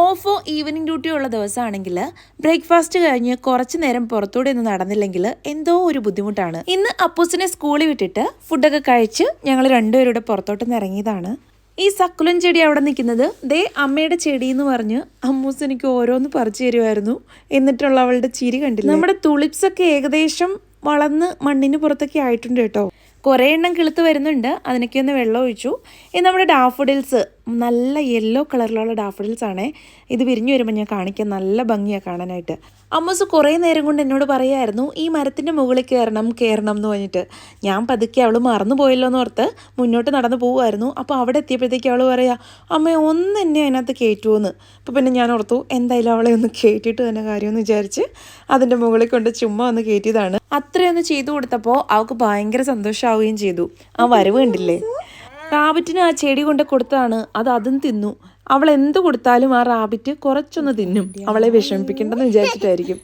ഓഫോ evening duty ഉള്ള ദിവസമാണെങ്കിൽ breakfast കഴിഞ്ഞ് കുറച്ച് നേരം പുറത്തൂടെ ഒന്ന് നടന്നില്ലെങ്കിൽ എന്തോ ഒരു ബുദ്ധിമുട്ടാണ്. ഇന്ന് അപ്പൂസിനെ സ്കൂളിൽ വിട്ടിട്ട് ഫുഡൊക്കെ കഴിച്ച് ഞങ്ങൾ രണ്ടുപേരുടെ പുറത്തോട്ട് ഇറങ്ങിയതാണ്. ഈ സക്കുലൻ ചെടി അവിടെ നിൽക്കുന്നത് ദേ അമ്മയുടെ ചെടി എന്ന് പറഞ്ഞ് അമ്മൂസ് എനിക്ക് ഓരോന്ന് പറിച്ചു തരുമായിരുന്നു എന്നിട്ടുള്ള അവളുടെ ചിരി കണ്ടില്ല? നമ്മുടെ തുളിപ്സ് ഒക്കെ ഏകദേശം വളർന്ന് മണ്ണിന് പുറത്തൊക്കെ ആയിട്ടുണ്ട് കേട്ടോ. കുറേ എണ്ണം കിളുത്ത് വരുന്നുണ്ട്. അതിനൊക്കെ ഒന്ന് വെള്ളം ഒഴിച്ചു. ഇത് നമ്മുടെ ഡാഫുഡിൽസ് നല്ല യെല്ലോ കളറിലുള്ള ഡാഫുഡിൽസ് ആണേ. ഇത് വിരിഞ്ഞു വരുമ്പോൾ ഞാൻ കാണിക്കാൻ നല്ല ഭംഗിയാണ് കാണാനായിട്ട്. അമ്മസ് കുറേ നേരം കൊണ്ട് എന്നോട് പറയായിരുന്നു ഈ മരത്തിന്റെ മുകളിൽ കയറണം കയറണം എന്ന് പറഞ്ഞിട്ട്. ഞാൻ പതുക്കെ അവൾ മറന്നു പോയല്ലോ എന്ന് ഓർത്ത് മുന്നോട്ട് നടന്നു പോകുമായിരുന്നു അപ്പോൾ അവിടെ എത്തിയപ്പോഴത്തേക്ക് അവൾ പറയാ അമ്മ ഒന്ന് എന്നെ അതിനകത്ത് കയറ്റുമെന്ന് അപ്പോൾ പിന്നെ ഞാൻ ഓർത്തു എന്തായാലും അവളെ ഒന്ന് കയറ്റിയിട്ട് തന്നെ കാര്യമെന്ന് വിചാരിച്ച് അതിന്റെ മുകളിൽ കൊണ്ട് ചുമ്മാ ഒന്ന് കയറ്റിയതാണ് അത്രയൊന്ന് ചെയ്തു കൊടുത്തപ്പോൾ അവൾക്ക് ഭയങ്കര സന്തോഷമാവുകയും ചെയ്തു. ആ വരവ് കണ്ടില്ലേ? റാബിറ്റിന് ആ ചെടി കൊണ്ട് കൊടുത്തതാണ്. അത് അതും തിന്നു. അവൾ എന്ത് കൊടുത്താലും ആ റാബിറ്റ് കുറച്ചൊന്ന് തിന്നും. അവളെ വിഷമിപ്പിക്കണ്ടെന്ന് വിചാരിച്ചിട്ടായിരിക്കും.